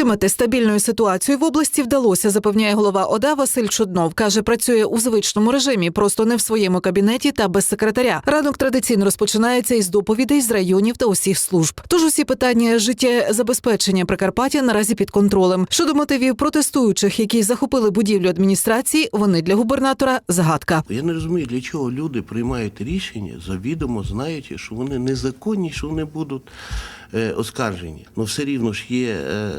Утримати стабільну ситуацію в області вдалося, запевняє голова ОДА Василь Чуднов. Каже, працює у звичному режимі, просто не в своєму кабінеті та без секретаря. Ранок традиційно розпочинається із доповідей з районів та усіх служб. Тож усі питання життєзабезпечення Прикарпаття наразі під контролем. Щодо мотивів протестуючих, які захопили будівлю адміністрації, вони для губернатора загадка. Я не розумію, для чого люди приймають рішення, завідомо знаючи, що вони незаконні, що вони будуть е, оскаржені. Ну все рівно ж є е,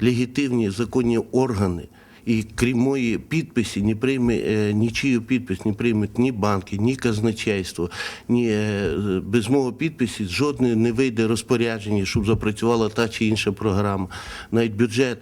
легітимні законні органи. І крім моєї підписі, не прийме е, нічию підпис, не приймуть ні банки, ні казначейство, ні е, без мого підпису жодне не вийде розпорядження, щоб запрацювала та чи інша програма. Навіть бюджет,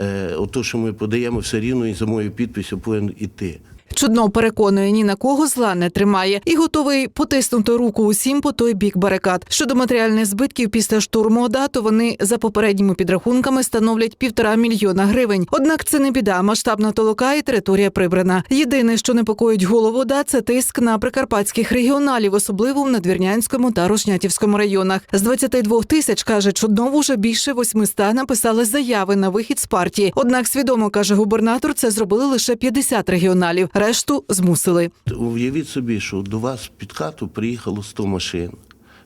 е, ото, що ми подаємо, все рівно і за моєю підписю повинен іти. Чудно переконує, ні на кого зла не тримає і готовий потиснути руку усім по той бік барикад. Щодо матеріальних збитків після штурму ОДА, то вони за попередніми підрахунками становлять півтора мільйона гривень. Однак це не біда. Масштабна толока і територія прибрана. Єдине, що непокоїть голову ОДА, це тиск на прикарпатських регіоналів, особливо в Надвірнянському та Рошнятівському районах. З 22 тисяч каже Чуднов, уже більше 800 написали заяви на вихід з партії. Однак свідомо каже губернатор, це зробили лише 50 регіоналів. Решту змусили. Уявіть собі, що до вас під хату приїхало 100 машин.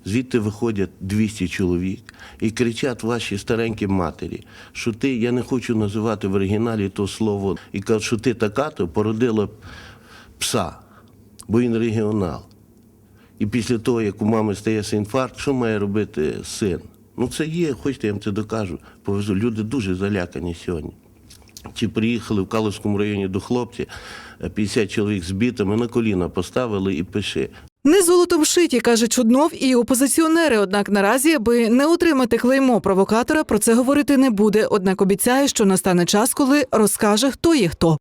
Звідти виходять 200 чоловік і кричать ваші старенькі матері, що ти, я не хочу називати в оригіналі то слово, і кажуть, що ти така то породила пса, бо він регіонал. І після того, як у мами стається інфаркт, що має робити син? Ну це є, хочете, я вам це докажу. Повезу. Люди дуже залякані сьогодні. Чи приїхали в Каловському районі до хлопці е, 50 чоловік з на коліна поставили і пиши. Не золотом шиті, каже Чуднов, і опозиціонери. Однак наразі, аби не отримати клеймо провокатора, про це говорити не буде. Однак обіцяє, що настане час, коли розкаже, хто є хто.